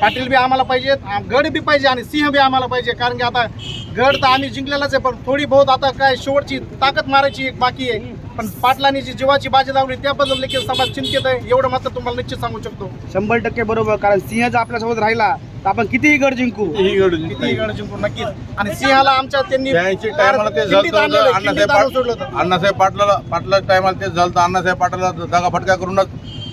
पाटील बी आम्हाला पाहिजेत गड बी पाहिजे आणि सिंह बी आम्हाला पाहिजे. कारण की आता गड तर आम्ही जिंकलेलाच आहे पण थोडी बहुत आता काय शेवटची ताकद मारायची एक बाकी आहे. पण पाटलांनी जी जीवाची बाजी लावली त्याबद्दल देखील समाज चिंतित आहे एवढं मात्र तुम्हाला निश्चित सांगू शकतो. शंभर टक्के बरोबर कारण सिंह जर आपल्यासोबत राहिला तर आपण कितीही गड जिंकू. किती गड जिंकू. नक्कीच. आणि सिंहाला आमच्या त्यांनी ब्याऐंशी टायमाला ते किंडीत झालं आणलेलं होतं आहे, किंडीत आणून सोडलं अण्णासाहेब होतं. पाट- अण्णासाहेब पाटलाला पाटला टायमाला ते झालं अण्णासाहेब पाटलाला दगा फटका करूनच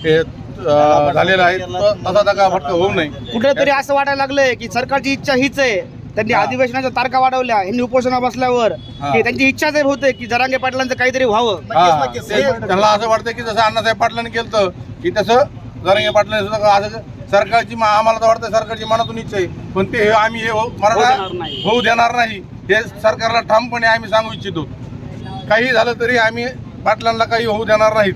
हे झालेलं आहे. तसा दगा फटका होऊ नये. कुठेतरी असं वाटायला लागलंय की सरकारची इच्छा हीच आहे. त्यांनी. अधिवेशनाच्या तारखा वाढवल्या. यांनी उपोषणा बसल्यावर हा. की त्यांची इच्छाच आहे होते की जरांगे पाटलांचं काहीतरी व्हावं. त्यांना असं वाटतं की जसं अण्णासाहेब पाटलांनी केलं की तसं जरंगे पाटलांनी सुद्धा असं सरकारची आम्हाला तर वाटतं सरकारची मनातून इच्छा आहे. पण ते हे आम्ही हे हो- मराठा होऊ देणार नाही. होऊ देणार नाही. हे सरकारला ठामपणे आम्ही सांगू इच्छितो. काही झालं तरी आम्ही पाटलांना काही होऊ देणार नाहीत.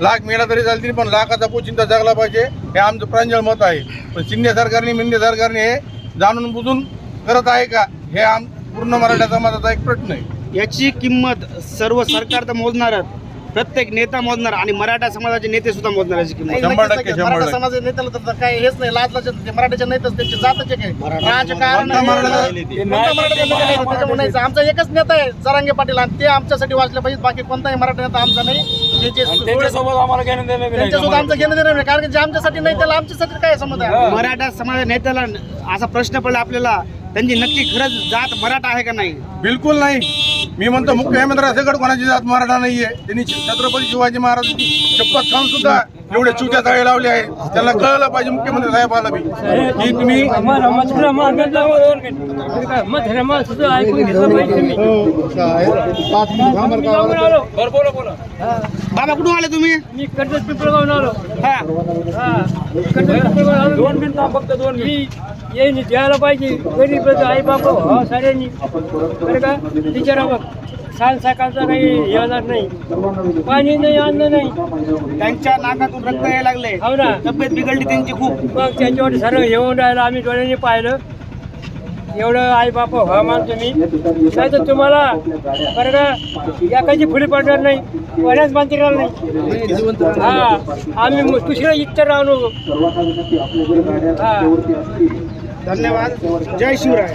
लाख मिळाला तरी चालतील पण लाखाचा पोचिंता जगला पाहिजे हे आमचं प्रांजळ मत आहे. पण शिंदे सरकारने मिंदे सरकारने हे जाणून बुजून करत आहे का हे आम पूर्ण मराठा समाजाचा एक प्रश्न आहे. याची किंमत सर्व सरकार तर मोजणारच प्रत्येक नेता मोजणार आणि मराठा समाजाचे नेते सुद्धा मोजणार याची किंमत नाही, शंभर नक्कीच, टक्के, नक्कीच. शंभर मराठा टक्के. समाजाच्या नेत्याला तर काय हेच नाही लाज लाज ते मराठ्याच्या नेत्याच त्यांची जातच एक आहे राजकारण कोणता मराठा? आहे. कोणता मराठा नेता नाही, त्याच्यामुळे नाही. आमचा एकच नेता आहे जरांगे पाटील आणि ते आमच्यासाठी वाचले पाहिजे बाकी कोणताही मराठा नेता आमचा नाही जे त्यांच्यासोबत आम्हाला घेणं देणं बी नाही. त्यांच्यासोबत आमचं घेणं देणं नाही कारण की जे आमच्यासाठी नाही त्याला आमच्यासाठी काय समज आहे मराठा समाजा नेत्याला असा प्रश्न पडला आपल्याला त्यांची नक्की खरंच जात मराठा आहे का नाही बिलकुल नाही मी म्हणतो मुख्यमंत्री सकट कोणाची जात मराठा नाहीये. त्यांनी छत्रपती शिवाजी महाराजांची शपथ खाऊन सुद्धा एवढे चुक्या जाळे लावले आहे. त्यांना कळलं पाहिजे मुख्यमंत्री साहेबाला बी. की तुम्ही आलो. बाबा कुठून आले तुम्ही? मी कर्जत पिंपळगावून आलो. हा. हा. कर्जत पिंपळगावून आलो. दोन मिनिटं फक्त दोन मी येईन द्यायला पाहिजे. गरीब आई बाप हा साऱ्यांनी. बरं का? बिचारा बघ सांग सकाळचा काही येणार नाही. पाणी नाही अन्न नाही. त्यांच्या नाकातून रक्त यायला लागले. हो ना. तब्येत बिघडली त्यांची खूप. मग त्याच्यावर सर्व येऊन राहिलं आम्ही डोळ्यांनी पाहिलं. एवढं आई बाप व्हा मानतो मी. नाही तर तुम्हाला बरं का एकाची फुली पडणार नाही कोण्याच मंत्र्याला नाही. हा आम्ही दुसऱ्या इतर राहू हा. धन्यवाद. जय शिवराय.